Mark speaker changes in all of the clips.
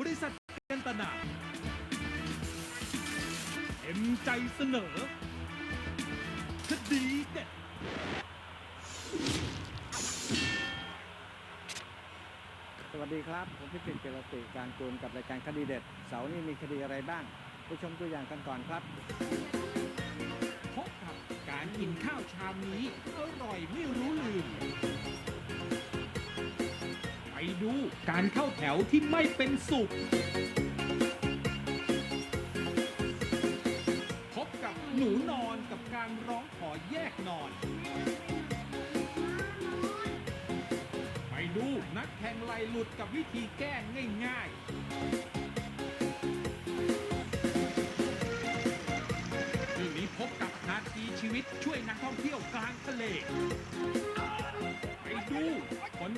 Speaker 1: บริษัทเกันตนาเอ็มใจเสนอคดีเด็ด
Speaker 2: สวัสดีครับ ผมพิสิทธิ์เจรติการกูลกับรายการคดีเด็ด เสาร์นี้มีคดีอะไรบ้าง ไปชมตัวอย่างกันก่อนครับ
Speaker 1: พบกับการกินข้าวชามนี้ อร่อยไม่รู้ลืมไป ดูการเข้าแถวที่ไม่เป็นสุข พบกับหนูนอนกับการร้องขอแยกนอน ไปดูนักแข่งไหลหลุดกับวิธีแก้ง่ายๆคืนนี้พบกับนาทีชีวิตช่วยนักท่องเที่ยวกลางทะเล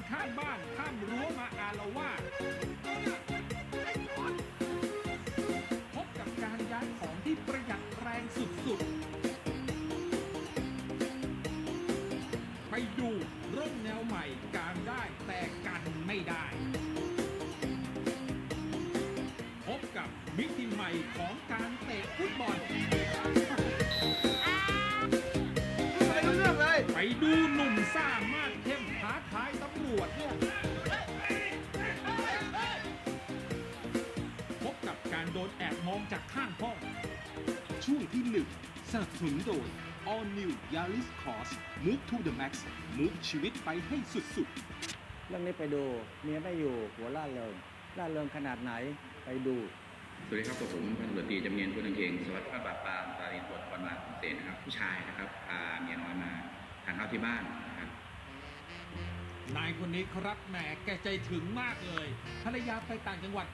Speaker 1: ข้างบ้านข้ามรั้วมาอาละวาดพบกับการย้ายของที่ประหยัดแรงสุดๆ ไปดูร่มแนวใหม่การได้แต่กันไม่ได้ พบกับมิติใหม่ของการเตะฟุตบอลไปดูหนุ่มซ่ามาก อบมองจากข้างห้อง ช่วงที่หนึ่งสนับสนุนโดย All New Yaris Cross Move to the Max Move ชีวิตไปให้สุดๆ
Speaker 2: เรื่องนี้ไปดู เมียไม่อยู่หัวล่าเริงล่าเริงขนาดไหนไปดู
Speaker 3: สวัสดีครับกับผมพันตำรวจตรีจำเนียนพุทธังเกงสวัสดิ์ภาคปราบปรามสารีตรวจคนมาพิเศษนะครับ ผู้ชายนะครับพาเมียน้อยมาทานข้าวที่บ้านนะครับ
Speaker 1: นายคนนี้ครับแหมแกใจถึงมากเลยภรรยาไปต่างจังหวัด